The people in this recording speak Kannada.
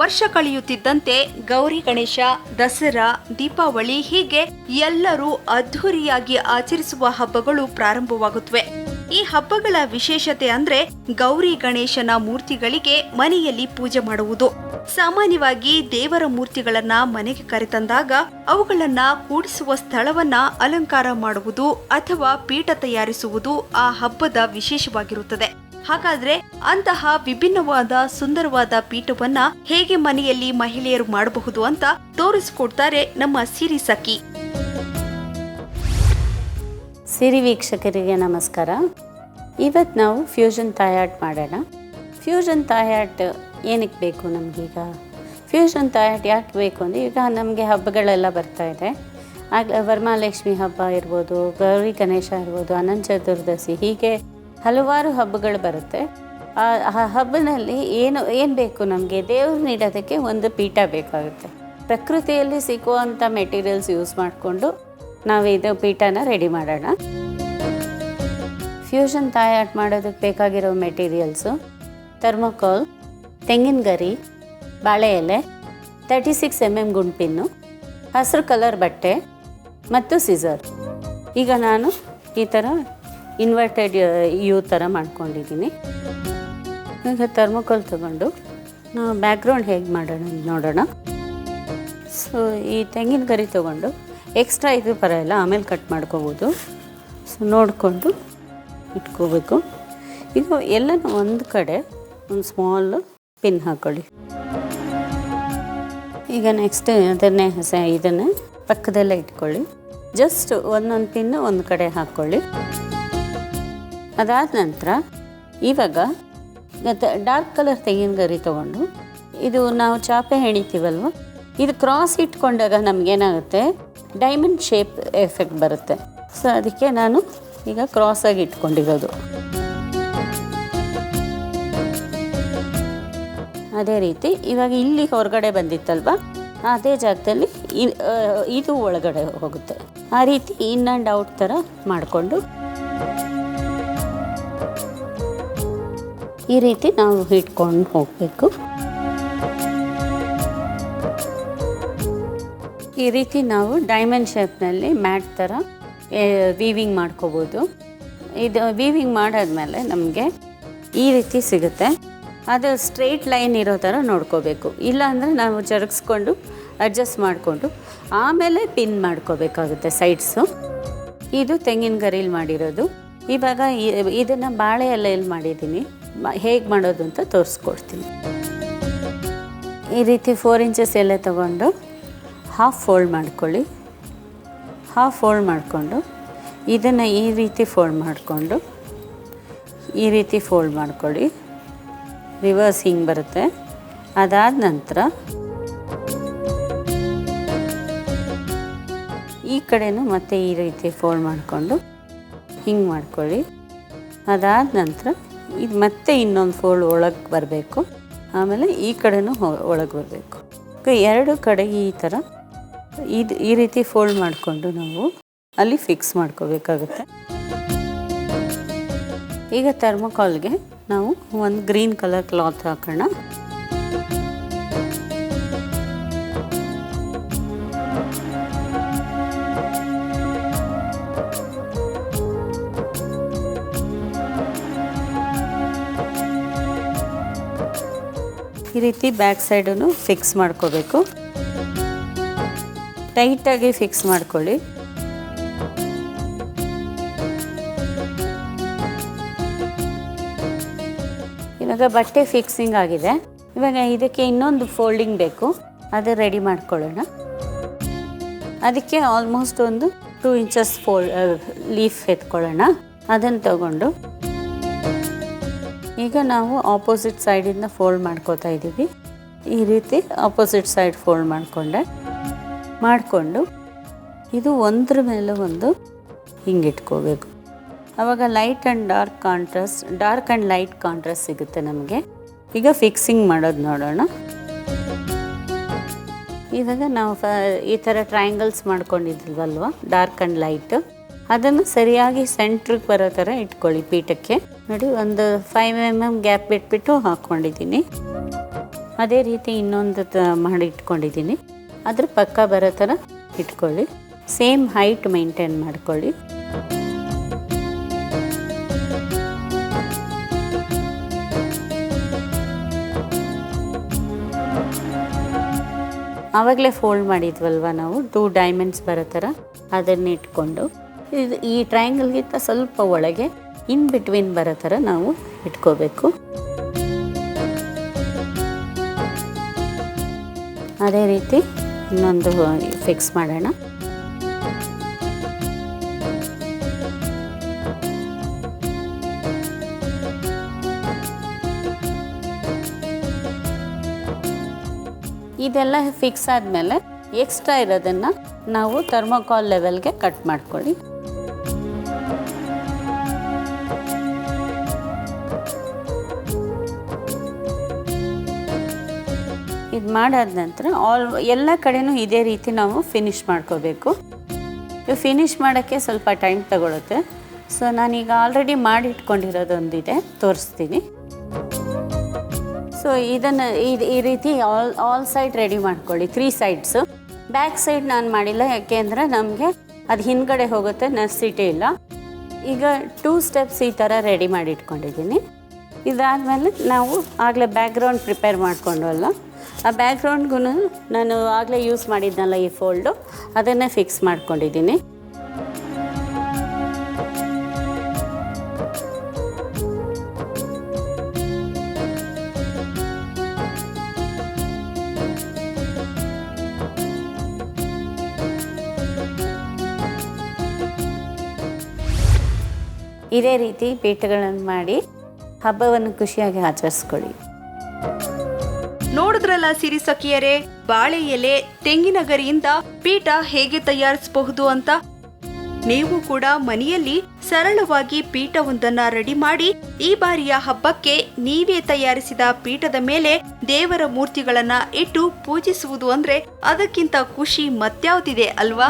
ವರ್ಷ ಕಳೆಯುತ್ತಿದ್ದಂತೆ ಗೌರಿ, ಗಣೇಶ, ದಸರಾ, ದೀಪಾವಳಿ ಹೀಗೆ ಎಲ್ಲರೂ ಅದ್ಧೂರಿಯಾಗಿ ಆಚರಿಸುವ ಹಬ್ಬಗಳು ಪ್ರಾರಂಭವಾಗುತ್ತವೆ. ಈ ಹಬ್ಬಗಳ ವಿಶೇಷತೆ ಅಂದ್ರೆ ಗೌರಿ, ಗಣೇಶನ ಮೂರ್ತಿಗಳಿಗೆ ಮನೆಯಲ್ಲಿ ಪೂಜೆ ಮಾಡುವುದು. ಸಾಮಾನ್ಯವಾಗಿ ದೇವರ ಮೂರ್ತಿಗಳನ್ನ ಮನೆಗೆ ಕರೆತಂದಾಗ ಅವುಗಳನ್ನ ಕೂಡಿಸುವ ಸ್ಥಳವನ್ನ ಅಲಂಕಾರ ಮಾಡುವುದು ಅಥವಾ ಪೀಠ ತಯಾರಿಸುವುದು ಆ ಹಬ್ಬದ ವಿಶೇಷವಾಗಿರುತ್ತದೆ. ಹಾಗಾದ್ರೆ ಅಂತಹ ವಿಭಿನ್ನವಾದ ಸುಂದರವಾದ ಪೀಠವನ್ನ ಹೇಗೆ ಮನೆಯಲ್ಲಿ ಮಹಿಳೆಯರು ಮಾಡಬಹುದು ಅಂತ ತೋರಿಸಿಕೊಡ್ತಾರೆ ನಮ್ಮ ಸಿರಿ ಸಖಿ. ಸಿರಿ ವೀಕ್ಷಕರಿಗೆ ನಮಸ್ಕಾರ. ಇವತ್ತು ನಾವು ಫ್ಯೂಷನ್ ತಾಯಾಟ್ ಮಾಡೋಣ. ಫ್ಯೂಷನ್ ತಾಯಾಟ್ ಏನಕ್ಕೆ ಬೇಕು ನಮಗೀಗ? ಫ್ಯೂಷನ್ ತಾಯಾಟ್ ಯಾಕೆ ಬೇಕು ಅಂದರೆ ಈಗ ನಮಗೆ ಹಬ್ಬಗಳೆಲ್ಲ ಬರ್ತಾ ಇದೆ. ಆಗ ವರಮಹಾಲಕ್ಷ್ಮಿ ಹಬ್ಬ ಇರ್ಬೋದು, ಗೌರಿ ಗಣೇಶ ಇರ್ಬೋದು, ಅನಂತ ಚತುರ್ದಶಿ ಹೀಗೆ ಹಲವಾರು ಹಬ್ಬಗಳು ಬರುತ್ತೆ. ಆ ಹಬ್ಬನಲ್ಲಿ ಏನು ಏನು ಬೇಕು ನಮಗೆ? ದೇವ್ರು ನೀಡೋದಕ್ಕೆ ಒಂದು ಪೀಠ ಬೇಕಾಗುತ್ತೆ. ಪ್ರಕೃತಿಯಲ್ಲಿ ಸಿಗುವಂಥ ಮೆಟೀರಿಯಲ್ಸ್ ಯೂಸ್ ಮಾಡಿಕೊಂಡು ನಾವು ಇದು ಪೀಠನ ರೆಡಿ ಮಾಡೋಣ. ಫ್ಯೂಷನ್ ತಾಯಿ ಆಟ ಮಾಡೋದಕ್ಕೆ ಬೇಕಾಗಿರೋ ಮೆಟೀರಿಯಲ್ಸು ಥರ್ಮೋಕಾಲ್ ತೆಂಗಿನ ಗರಿ ಬಾಳೆ ಎಲೆ ತರ್ಟಿ ಸಿಕ್ಸ್ ಎಂ ಎಂ ಗುಂಡ್ಪಿನ್ನು ಹಸಿರು ಕಲರ್ ಬಟ್ಟೆ ಮತ್ತು ಸಿಸರ್ ಈಗ ನಾನು ಈ ಥರ ಇನ್ವರ್ಟೆಡ್ ಯು ಥರ ಮಾಡ್ಕೊಂಡಿದ್ದೀನಿ. ಈಗ ಥರ್ಮೋಕೋಲ್ ತಗೊಂಡು ನಾವು ಬ್ಯಾಕ್ಗ್ರೌಂಡ್ ಹೇಗೆ ಮಾಡೋಣ ನೋಡೋಣ. ಸೊ ಈ ತೆಂಗಿನ ಕರಿ ತೊಗೊಂಡು ಎಕ್ಸ್ಟ್ರಾ ಇದು ಪರವಾಗಿಲ್ಲ ಆಮೇಲೆ ಕಟ್ ಮಾಡ್ಕೋಬೋದು. ಸೊ ನೋಡಿಕೊಂಡು ಇಟ್ಕೋಬೇಕು. ಇದು ಎಲ್ಲನೂ ಒಂದು ಕಡೆ ಒಂದು ಸ್ಮಾಲ್ ಪಿನ್ ಹಾಕ್ಕೊಳ್ಳಿ ಈಗ ನೆಕ್ಸ್ಟ್ ಅದನ್ನೇ ಹಸ ಇದನ್ನು ಪಕ್ಕದಲ್ಲೇ ಇಟ್ಕೊಳ್ಳಿ. ಜಸ್ಟ್ ಒಂದೊಂದು ಪಿನ್ನು ಒಂದು ಕಡೆ ಹಾಕ್ಕೊಳ್ಳಿ ಅದಾದ ನಂತರ ಇವಾಗ ಡಾರ್ಕ್ ಕಲರ್ ತೆಂಗಿನ ಗರಿ ತೊಗೊಂಡು ಇದು ನಾವು ಚಾಪೆ ಹೆಣಿತೀವಲ್ವ? ಇದು ಕ್ರಾಸ್ ಇಟ್ಕೊಂಡಾಗ ನಮಗೇನಾಗುತ್ತೆ? ಡೈಮಂಡ್ ಶೇಪ್ ಎಫೆಕ್ಟ್ ಬರುತ್ತೆ. ಸೊ ಅದಕ್ಕೆ ನಾನು ಈಗ ಕ್ರಾಸಾಗಿ ಇಟ್ಕೊಂಡಿರೋದು. ಅದೇ ರೀತಿ ಇವಾಗ ಇಲ್ಲಿ ಹೊರಗಡೆ ಬಂದಿತ್ತಲ್ವ? ಅದೇ ಜಾಗದಲ್ಲಿ ಇದು ಒಳಗಡೆ ಹೋಗುತ್ತೆ. ಆ ರೀತಿ ಇನ್ ಆ್ಯಂಡ್ ಔಟ್ ಥರ ಮಾಡಿಕೊಂಡು ಈ ರೀತಿ ನಾವು ಇಟ್ಕೊಂಡು ಹೋಗಬೇಕು. ಈ ರೀತಿ ನಾವು ಡೈಮಂಡ್ ಶೇಪ್ನಲ್ಲಿ ಮ್ಯಾಟ್ ಥರ ವೀವಿಂಗ್ ಮಾಡ್ಕೋಬೋದು. ಇದು ವೀವಿಂಗ್ ಮಾಡಾದ್ಮೇಲೆ ನಮಗೆ ಈ ರೀತಿ ಸಿಗುತ್ತೆ. ಅದು ಸ್ಟ್ರೈಟ್ ಲೈನ್ ಇರೋ ಥರ ನೋಡ್ಕೋಬೇಕು. ಇಲ್ಲಾಂದರೆ ನಾವು ಜರುಗಿಸ್ಕೊಂಡು ಅಡ್ಜಸ್ಟ್ ಮಾಡಿಕೊಂಡು ಆಮೇಲೆ ಪಿನ್ ಮಾಡ್ಕೋಬೇಕಾಗುತ್ತೆ ಸೈಡ್ಸು ಇದು ತೆಂಗಿನ ಗರಿಲಿ ಮಾಡಿರೋದು. ಇವಾಗ ಇದನ್ನು ಬಾಳೆ ಎಲೆಯಲ್ಲಿ ಮಾಡಿದ್ದೀನಿ. ಹೇಗೆ ಮಾಡೋದು ಅಂತ ತೋರಿಸ್ಕೊಡ್ತೀನಿ. ಈ ರೀತಿ ಫೋರ್ ಇಂಚಸ್ ಎಲೆ ತಗೊಂಡು ಹಾಫ್ ಫೋಲ್ಡ್ ಮಾಡ್ಕೊಳ್ಳಿ. ಹಾಫ್ ಫೋಲ್ಡ್ ಮಾಡಿಕೊಂಡು ಇದನ್ನು ಈ ರೀತಿ ಫೋಲ್ಡ್ ಮಾಡಿಕೊಂಡು ಈ ರೀತಿ ಫೋಲ್ಡ್ ಮಾಡ್ಕೊಳ್ಳಿ. ರಿವರ್ಸ್ ಹಿಂಗೆ ಬರುತ್ತೆ. ಅದಾದ ನಂತರ ಈ ಕಡೆನೂ ಮತ್ತೆ ಈ ರೀತಿ ಫೋಲ್ಡ್ ಮಾಡಿಕೊಂಡು ಹಿಂಗೆ ಮಾಡ್ಕೊಳ್ಳಿ. ಅದಾದ ನಂತರ ಇದು ಮತ್ತೆ ಇನ್ನೊಂದು ಫೋಲ್ಡ್ ಒಳಗೆ ಬರಬೇಕು. ಆಮೇಲೆ ಈ ಕಡೆನೂ ಒಳಗೆ ಬರಬೇಕು. ಎರಡು ಕಡೆ ಈ ಥರ ಇದು ಈ ರೀತಿ ಫೋಲ್ಡ್ ಮಾಡಿಕೊಂಡು ನಾವು ಅಲ್ಲಿ ಫಿಕ್ಸ್ ಮಾಡ್ಕೋಬೇಕಾಗುತ್ತೆ. ಈಗ ಥರ್ಮೋಕಾಲ್ಗೆ ನಾವು ಒಂದು ಗ್ರೀನ್ ಕಲರ್ ಕ್ಲಾತ್ ಹಾಕೋಣ. ಈ ರೀತಿ ಬ್ಯಾಕ್ ಸೈಡನ್ನು ಫಿಕ್ಸ್ ಮಾಡ್ಕೋಬೇಕು. ಟೈಟಾಗಿ ಫಿಕ್ಸ್ ಮಾಡ್ಕೊಳ್ಳಿ. ಇವಾಗ ಬಟ್ಟೆ ಫಿಕ್ಸಿಂಗ್ ಆಗಿದೆ. ಇವಾಗ ಇದಕ್ಕೆ ಇನ್ನೊಂದು ಫೋಲ್ಡಿಂಗ್ ಬೇಕು. ಅದು ರೆಡಿ ಮಾಡ್ಕೊಳ್ಳೋಣ. ಅದಕ್ಕೆ ಆಲ್ಮೋಸ್ಟ್ ಒಂದು ಟೂ ಇಂಚಸ್ ಫೋಲ್ ಲೀಫ್ ಎತ್ಕೊಳ್ಳೋಣ. ಅದನ್ನು ತಗೊಂಡು ಈಗ ನಾವು ಆಪೋಸಿಟ್ ಸೈಡಿಂದ ಫೋಲ್ಡ್ ಮಾಡ್ಕೋತಾ ಇದ್ದೀವಿ. ಈ ರೀತಿ ಆಪೋಸಿಟ್ ಸೈಡ್ ಫೋಲ್ಡ್ ಮಾಡಿಕೊಂಡೆ. ಮಾಡಿಕೊಂಡು ಇದು ಒಂದ್ರ ಮೇಲೆ ಒಂದು ಹಿಂಗೆ ಇಟ್ಕೋಬೇಕು ಆವಾಗ light and dark contrast dark and light contrast ಸಿಗುತ್ತೆ ನಮಗೆ. ಈಗ ಫಿಕ್ಸಿಂಗ್ ಮಾಡೋದು ನೋಡೋಣ. ಇವಾಗ ನಾವು ಈ ಥರ ಟ್ರಯಾಂಗಲ್ಸ್ ಮಾಡ್ಕೊಂಡಿದ್ವಲ್ವ ಡಾರ್ಕ್ ಆ್ಯಂಡ್ ಲೈಟ್ ಅದನ್ನು ಸರಿಯಾಗಿ ಸೆಂಟ್ರಿಗೆ ಬರೋ ಥರ ಇಟ್ಕೊಳ್ಳಿ ಪೀಠಕ್ಕೆ. ನೋಡಿ, ಒಂದು ಫೈವ್ ಎಂ ಎಂ ಗ್ಯಾಪ್ ಬಿಟ್ಬಿಟ್ಟು ಹಾಕ್ಕೊಂಡಿದ್ದೀನಿ. ಅದೇ ರೀತಿ ಇನ್ನೊಂದು ಮಾಡಿ ಇಟ್ಕೊಂಡಿದ್ದೀನಿ. ಅದ್ರ ಪಕ್ಕ ಬರೋ ಥರ ಇಟ್ಕೊಳ್ಳಿ. ಸೇಮ್ ಹೈಟ್ ಮೇಂಟೈನ್ ಮಾಡ್ಕೊಳ್ಳಿ. ಆವಾಗಲೇ ಫೋಲ್ಡ್ ಮಾಡಿದ್ವಲ್ವ ನಾವು? ಟೂ ಡೈಮಂಡ್ಸ್ ಬರೋ ಥರ ಅದನ್ನ ಇಟ್ಕೊಂಡು ಇದು ಈ ಟ್ರಯಾಂಗಲ್ಗಿಂತ ಸ್ವಲ್ಪ ಒಳಗೆ ಇನ್ ಬಿಟ್ವೀನ್ ಬರೋ ಥರ ನಾವು ಇಟ್ಕೋಬೇಕು. ಅದೇ ರೀತಿ ಇನ್ನೊಂದು ಫಿಕ್ಸ್ ಮಾಡೋಣ. ಇದೆಲ್ಲ ಫಿಕ್ಸ್ ಆದಮೇಲೆ ಎಕ್ಸ್ಟ್ರಾ ಇರೋದನ್ನು ನಾವು ಥರ್ಮೋಕಾಲ್ ಲೆವೆಲ್ಗೆ ಕಟ್ ಮಾಡ್ಕೊಳ್ಳಿ. ಇದು ಮಾಡಾದ ನಂತರ ಆಲ್ ಎಲ್ಲ ಕಡೆನೂ ಇದೇ ರೀತಿ ನಾವು ಫಿನಿಶ್ ಮಾಡ್ಕೋಬೇಕು. ಫಿನಿಶ್ ಮಾಡೋಕ್ಕೆ ಸ್ವಲ್ಪ ಟೈಮ್ ತಗೊಳುತ್ತೆ. ಸೊ ನಾನೀಗ ಆಲ್ರೆಡಿ ಮಾಡಿಟ್ಕೊಂಡಿರೋದೊಂದಿದೆ. ತೋರಿಸ್ತೀನಿ. ಸೊ ಇದನ್ನು ಇದು, ಈ ರೀತಿ ಆಲ್ ಆಲ್ ಸೈಡ್ ರೆಡಿ ಮಾಡ್ಕೊಳ್ಳಿ. ತ್ರೀ ಸೈಡ್ಸು ಬ್ಯಾಕ್ ಸೈಡ್ ನಾನು ಮಾಡಿಲ್ಲ. ಯಾಕೆ ಅಂದರೆ ನಮಗೆ ಅದು ಹಿಂದ್ಗಡೆ ಹೋಗುತ್ತೆ, ನರ್ಸಿಟಿ ಇಲ್ಲ. ಈಗ ಟೂ ಸ್ಟೆಪ್ಸ್ ಈ ಥರ ರೆಡಿ ಮಾಡಿ ಇಟ್ಕೊಂಡಿದ್ದೀನಿ ಇದಾದಮೇಲೆ ನಾವು ಆಗಲೇ ಬ್ಯಾಕ್ಗ್ರೌಂಡ್ ಪ್ರಿಪೇರ್ ಮಾಡ್ಕೊಂಡವಲ್ಲ? ಆ ಬ್ಯಾಕ್ಗ್ರೌಂಡ್ಗೂ ನಾನು ಆಗಲೇ ಯೂಸ್ ಮಾಡಿದ್ನಲ್ಲ ಈ ಫೋಲ್ಡು ಅದನ್ನೇ ಫಿಕ್ಸ್ ಮಾಡ್ಕೊಂಡಿದ್ದೀನಿ. ಇದೇ ರೀತಿ ಪೀಠಗಳನ್ನು ಮಾಡಿ ಹಬ್ಬವನ್ನು ಖುಷಿಯಾಗಿ ಆಚರಿಸ್ಕೊಳ್ಳಿ. ನೋಡಿದ್ರಲ್ಲ ಸಿರಿ ಸಖಿಯರೇ? ಬಾಳೆ ಎಲೆ ತೆಂಗಿನ ಗರಿಯಿಂದ ಪೀಠ ಹೇಗೆ ತಯಾರಿಸಬಹುದು ಅಂತ? ನೀವು ಕೂಡ ಮನೆಯಲ್ಲಿ ಸರಳವಾಗಿ ಪೀಠವೊಂದನ್ನ ರೆಡಿ ಮಾಡಿ ಈ ಬಾರಿಯ ಹಬ್ಬಕ್ಕೆ ನೀವೇ ತಯಾರಿಸಿದ ಪೀಠದ ಮೇಲೆ ದೇವರ ಮೂರ್ತಿಗಳನ್ನ ಇಟ್ಟು ಪೂಜಿಸುವುದು ಅಂದ್ರೆ ಅದಕ್ಕಿಂತ ಖುಷಿ ಮತ್ಯಾವ್ದಿದೆ ಅಲ್ವಾ?